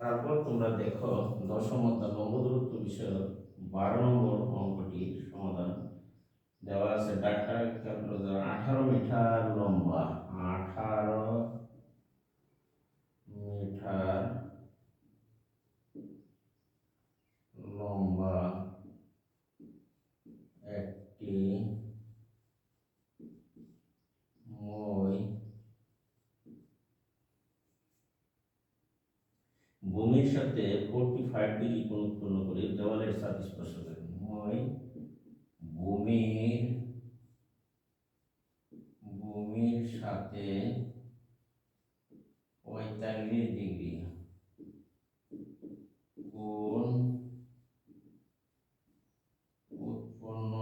তারপর তোমরা দেখো দশমতা বঙ্গদূরত্ব বিষয়ক বারো নম্বর অঙ্কটির সমাধান দেওয়া আছে। ডাক্তার আঠারো মিটার লম্বা, আঠারো মিটার লম্বা একটি মই ভূমির সাথে ডিগ্রি কোণ উৎপন্ন করে, দেওয়ালের সাথে স্পর্শ করে। মই ভূমির ভূমির সাথে পঁয়তাল্লিশ ডিগ্রি। কোণ উৎপন্ন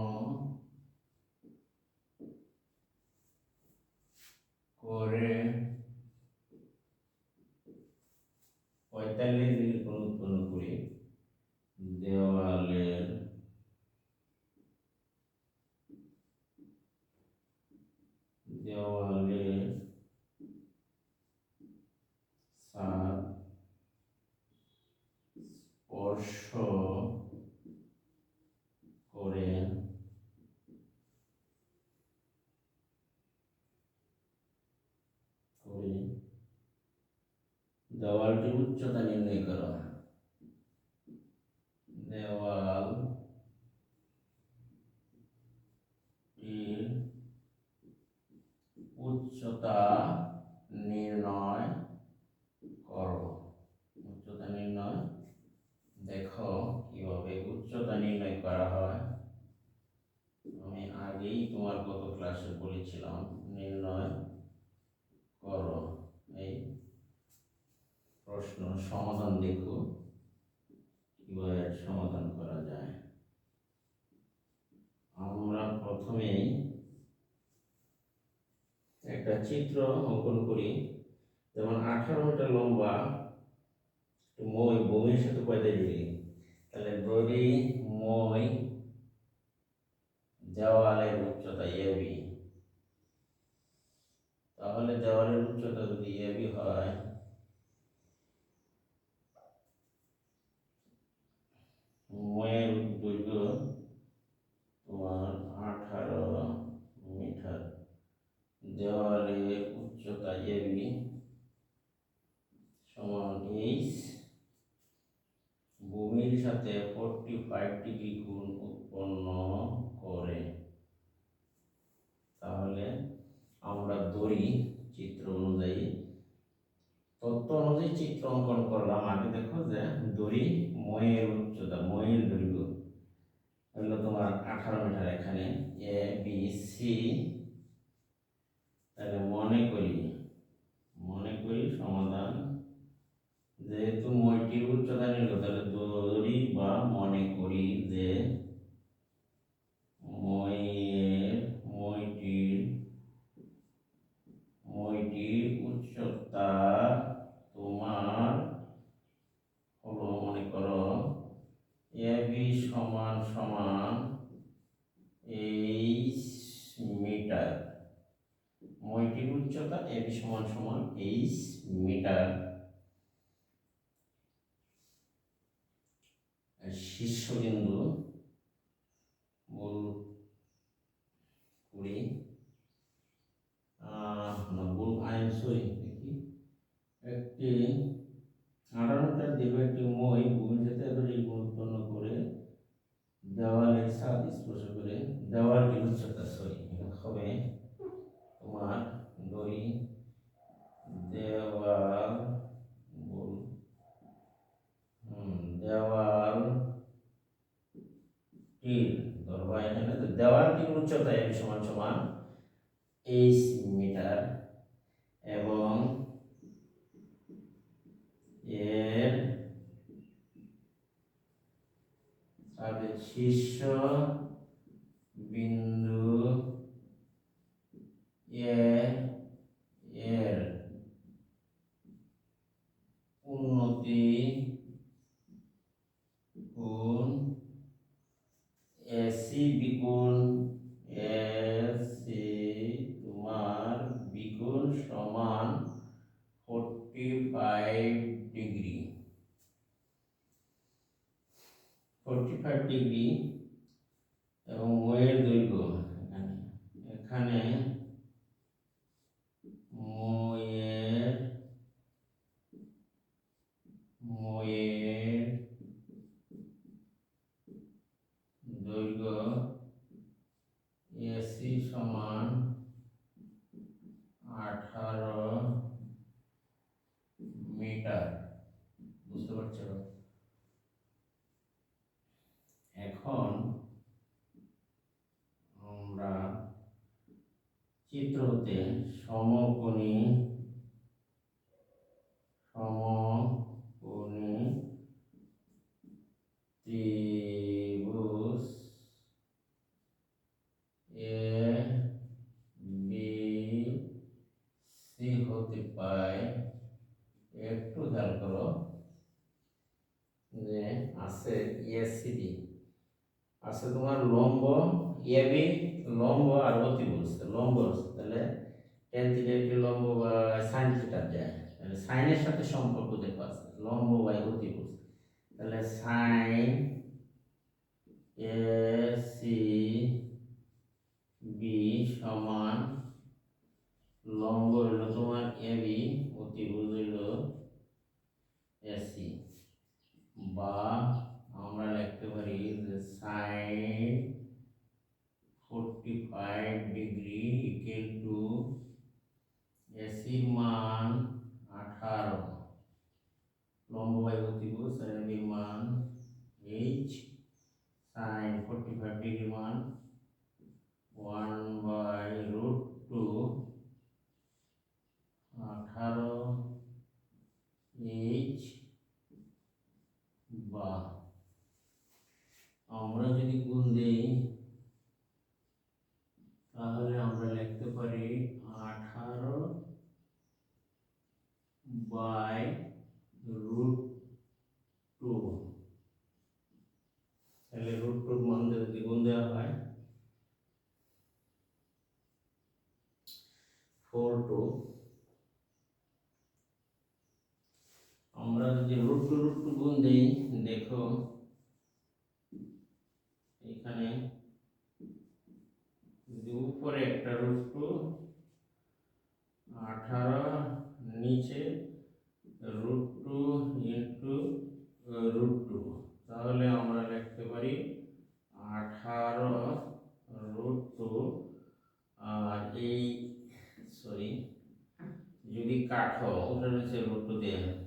করে পঁয়তাল্লিশ ডিগ্রি কোণ উৎপন্ন করে দেওয়ালের দেওয়ালের সাথ স্পর্শ করে দেওয়ালটির উচ্চতা নির্ণয় করো দেওয়াল উচ্চতা নির্ণয় করো উচ্চতা নির্ণয় দেখো কীভাবে উচ্চতা নির্ণয় করা হয় আমি আগেই তোমার গত ক্লাসে বলেছিলাম নির্ণয় করো এই প্রশ্ন সমাধান দেখো কীভাবে সমাধান করা যায়? আমরা প্রথমেই একটা চিত্র অঙ্কন করি। যেমন আঠারো মিটার লম্বা মই, বমির সাথে পঁয়তাল্লিশ ডিগ্রি তাহলে ধরি মই দেওয়ালের উচ্চতা এবি তাহলে দেওয়ালের উচ্চতা যদি এবি হয় ময়ের দৈর্ঘ্য তোমার আঠারো মিটার দেওয়ালের উচ্চতা এবি সমান এইচ ভূমির সাথে ফাইভ ডিগ্রি কোণ উৎপন্ন করে? তাহলে আমরা দড়ি চিত্র অনুযায়ী। তত্ত্ব অনুযায়ী চিত্র অঙ্কন করলাম। আগে দেখো যে দড়ি ময়ের উচ্চতা ময়ের দৈর্ঘ্য। হলো তোমার আঠারো মিটার এখানে। এ বি সি তাহলে মনে করি মনে করি সমাধান। যেহেতু মইটির উচ্চতা নিল তাহলে ধরি বা মনে করি যে মইয়ের মইটির মইটির উচ্চতা তোমার হলো মনে করো এ বি সমান সমান এইচ মিটার মইটির উচ্চতা এ বি সমান সমান এইচ মিটার। শীর্ষবিন্দু মূল কুড়ি। ভুল আইন সই দেখি। একটি আঠারো মিটার দীর্ঘ একটি মই ভূমি সাথে উৎপন্ন করে দেওয়ালের সাথ স্পর্শ করে দেওয়ালটির উচ্চতা সরি হবে তোমার দড়ি দেওয়াল বল হুম দেওয়াল টির ধরবা এখানে তো দেওয়ালটির উচ্চতা? এম সমান সমান এইচ মিটার। এবং এর শীর্ষ বিন্দু এ সমান forty five degree forty five degree এবং মোয়ের দৈর্ঘ্য এখানে। এখানে মোয়ের মোয়ের সমকোণী সমকোণী ত্রিভুজ এ বি সি হতে পায় একটু খেয়াল করো যে আছে এসিডি আছে তোমার লম্ব এবি লম্ব আর অতিভুজ লম্ব তাহলে টেন থেকে একটি লম্ব বা সাইন থিটা যায় সাইনের সাথে সম্পর্ক দেখো আছে লম্ব বাই অতিভুজ তাহলে সাইন এ সি বি সমান লম্ব হইল তোমার এবি অতিভুজ হইল এসি বা আমরা লিখতে পারি যে sine forty five degree equal to এসির মান আঠারো লম্ব বাই অতিভুজ এবির মান H sine forty five degree মান ওয়ান বাই রুট টু আঠারো এইচ বা আমরা যদি গুণ দেই তাহলে আমরা লিখতে পারি আঠারো বাই রুট টু তাহলে রুট টুর মান যদি গুণ দেওয়া হয় ফোর টু আমরা যদি রুট টু রুট টু গুণ দিই দেখো এখানে উপরে একটা রুট টু আঠারো, নিচে root two into root two তাহলে আমরা লিখতে পারি আঠারো রুট টু আর এই সরি যদি কাঠো ওটা নিচে রুট টু হয়।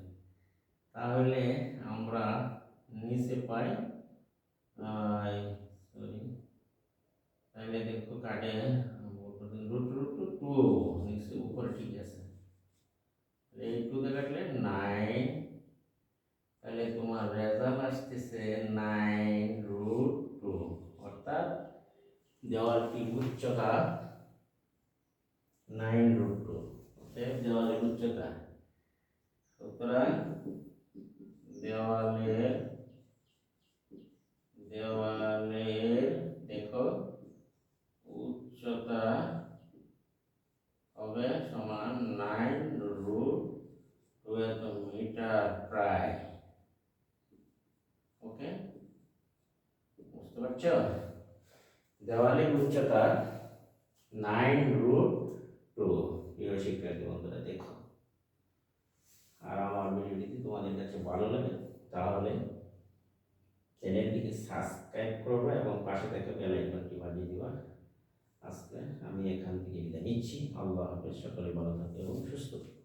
তাহলে আমরা নিচে পাই তাহলে দেখো কাটে রুট রুট টু নিচে উপরে ঠিক আছে এই টু দিয়ে কাটলে নাইন তাহলে তোমার রেজাল্ট আসতেছে নাইন রুট টু অর্থাৎ দেওয়ালটির উচ্চতা নাইন রুট টু অতএব দেওয়ালের উচ্চতা সুতরাং দেওয়ালের দেওয়ালের দেখো উচ্চতা হবে সমান নাইন রুট টু এত মিটার প্রায় ওকে বুঝতে পারছ? দেওয়ালের উচ্চতা নাইন রুট টু প্রিয় শিক্ষার্থী বন্ধুরা, দেখো। আর আমার ভিডিওটি তোমাদের কাছে ভালো লাগে, তাহলে চ্যানেলটিকে সাবস্ক্রাইব করবে এবং পাশে থাকা বেল আইকনটি বাজিয়ে দিবা। আজকে আমি এখান থেকে বিদায় নিচ্ছি। আল্লাহ হাফেজ। সকলে ভালো থাকে এবং সুস্থ থাকে।